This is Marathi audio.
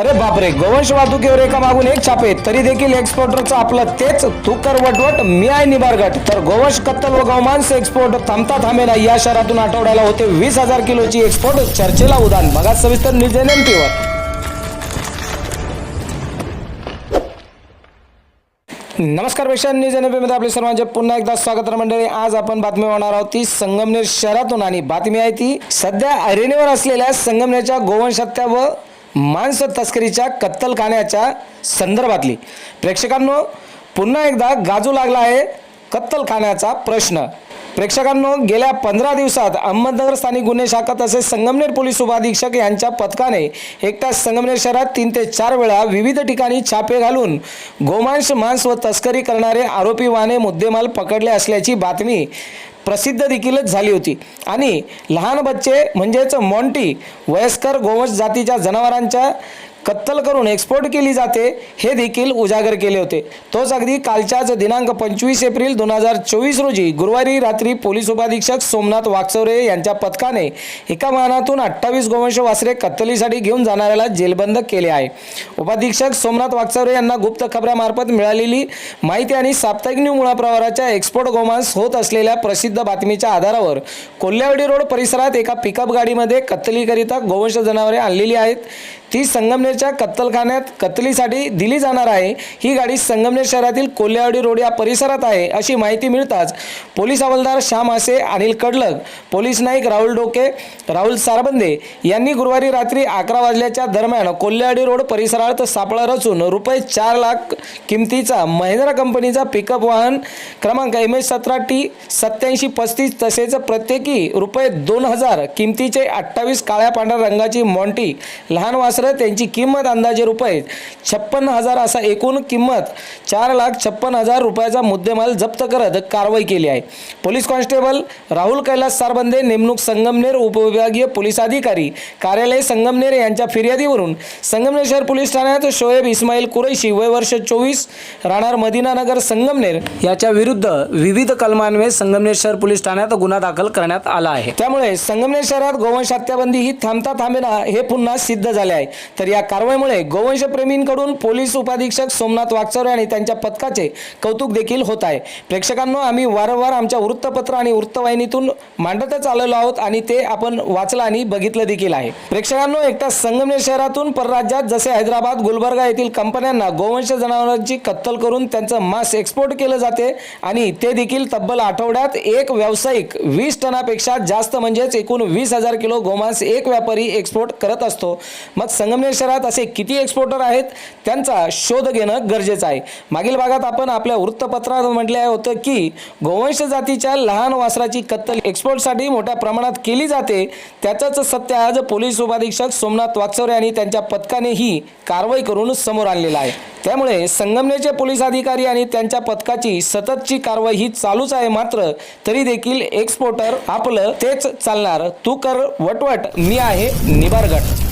अरे बापरे गोवंश वाहतुकीवर एका मागून एक छापे. तरी देखील एक्सपोर्टरचं आपलं तेच तुकर वटवट मी आहे निबारगट. तर गोवंश कत्तल व गोमांस एक्सपोर्ट थांबता थांबेना या शहरातून आठवड्याला होते वीस हजार किलोची एक्सपोर्ट चर्चेला उदान. बघा सविस्तर न्यूज एन नमस्कार पेशन न्यूज एनमध्ये आपले सर्वांचे पुन्हा एकदा स्वागत मंडळी. आज आपण बातमी होणार आहोत ती संगमनेर शहरातून. आणि बातमी आहे ती सध्या ऐरणीवर असलेल्या संगमनेरच्या गोवंश हत्या व मांस तस्करीच्या कत्तलखान्याच्या संदर्भातली. प्रेक्षकांनो पुन्हा एकदा गाजू लागला आहे कत्तलखान्याचा प्रश्न. प्रेक्षकांनो गेल्या पंधरा दिवसात अहमदनगर स्थानिक गुन्हे शाखा तसेच संगमनेर पोलीस उपअधीक्षक यांच्या पथकाने एकट्या संगमनेर शहरात तीन ते चार वेळा विविध ठिकाणी छापे घालून गोमांस मांस व तस्करी करणारे आरोपी वाहने मुद्देमाल पकडले असल्याची बातमी प्रसिद्ध देखीलच झाली होती. आणि लहान बच्चे म्हणजेच मॉन्टी वयस्कर गोवंश जातीच्या जनावरांच्या कत्तल करून एक्सपोर्ट केली जाते हे देखील उजागर केले होते. तोच अगदी कालच्याच दिनांक पंचवीस एप्रिल दोन हजार चोवीस रोजी गुरुवारी रात्री पोलीस उपाधीक्षक सोमनाथ वागचौरे यांच्या पथकाने एका वाहनातून अठ्ठावीस गोवंश वासरे कत्तलीसाठी घेऊन जाणाऱ्याला जेलबंद केले आहे. उपाधीक्षक सोमनाथ वागचौरे यांना गुप्त खबऱ्यामार्फत मिळालेली माहिती आणि साप्ताहिक न्यू मुळा प्रवाराच्या एक्सपोर्ट गोमांस होत असलेल्या प्रसिद्ध बातमीच्या आधारावर कोल्ह्यावडी रोड परिसरात एका पिकअप गाडीमध्ये कत्तलीकरिता गोवंश जनावरे आणलेली आहेत. ती संगमनेरच्या कत्तलखान्यात कत्तलीसाठी दिली जाणार आहे. ही गाडी संगमनेर शहरातील कोल्हेवाडी रोड या परिसरात आहे अशी माहिती मिळताच पोलीस हवालदार श्याम आसे अनिल कडलग पोलीस नाईक राहुल डोके राहुल सारबंदे यांनी गुरुवारी रात्री अकरा वाजल्याच्या दरम्यान कोल्हेवाडी रोड परिसरात सापळा रचून रुपये चार लाख किमतीचा महिंद्रा कंपनीचा पिकअप वाहन क्रमांक एम एच सतरा टी सत्याऐंशी पस्तीस तसेच प्रत्येकी रुपये दोन हजार किमतीचे अठ्ठावीस काळ्या पांढऱ्या रंगाची मॉन्टी लहान वासरं त्यांची किंमत अंदाजे रुपये. छप्पन्न हजार असा एकूण किंमत चार लाख छप्पन हजार रुपयाचा मुद्देमाल जप्त करत कारवाई केली आहे. पोलीस कॉन्स्टेबल राहुल कैलास सारबंदे नेमणूक संगमनेर उपविभागीय पोलीस अधिकारी कार्यालय संगमनेर यांच्या फिर्यादीवरून संगमनेर शहर पोलीस ठाण्यात शोएब इस्माईल कुरैशी वय वर्ष चोवीस राहणार मदिनानगर संगमनेर याच्या विरुद्ध विविध कलमान्वये संगमनेर शहर पोलीस ठाण्यात गुन्हा दाखल करण्यात आला आहे. त्यामुळे संगमनेर शहरात गोवंश हत्याबंदी ही थांबता थांबेना हे पुन्हा सिद्ध झाले आहे. तर या कारवाईमुळे गोवंश प्रेमींकडून पोलीस उपाधीक्षक सोमनाथ वागचौरे आणि त्यांच्या पथकाचे कौतुक देखील होत आहे. प्रेक्षकांनो आम्ही वारंवार आमच्या वृत्तपत्र आणि वृत्तवाहिनीतून मांडतच आलेलो आहोत आणि ते आपण वाचलं आणि बघितलं देखील आहे. प्रेक्षकांनो एकटा संगमनेर शहरातून परराज्यात जसे हैदराबाद गुलबर्गा येथील कंपन्यांना गोवंश जनावरांची कत्तल करून त्यांचं मांस एक्सपोर्ट केलं जाते आणि ते देखील तब्बल आठवड्यात एक व्यावसायिक वीस टनापेक्षा जास्त म्हणजेच एकूण वीस हजार किलो गोमांस एक व्यापारी एक्सपोर्ट करत असतो. मग संगमनेर शहरात असे किती एक्सपोर्टर आहेत त्यांचा शोध घेणं गरजेचं आहे. मागील भागात आपण आपल्या वृत्तपत्रात म्हटले होतं की गोवंश जातीच्या लहान वासराची कत्तल एक्सपोर्टसाठी मोठ्या प्रमाणात केली जाते. त्याचंच सत्य आज पोलीस उपाधीक्षक सोमनाथ वागचौरे आणि त्यांच्या पथकाने ही कारवाई करून समोर आणलेला आहे. त्यामुळे संगमनेरचे पोलीस अधिकारी आणि त्यांच्या पथकाची सततची कारवाई ही चालूच आहे मात्र तरी देखील एक्सपोर्टर आपलं तेच चालणार. तू कर वटवट मी आहे निबारगट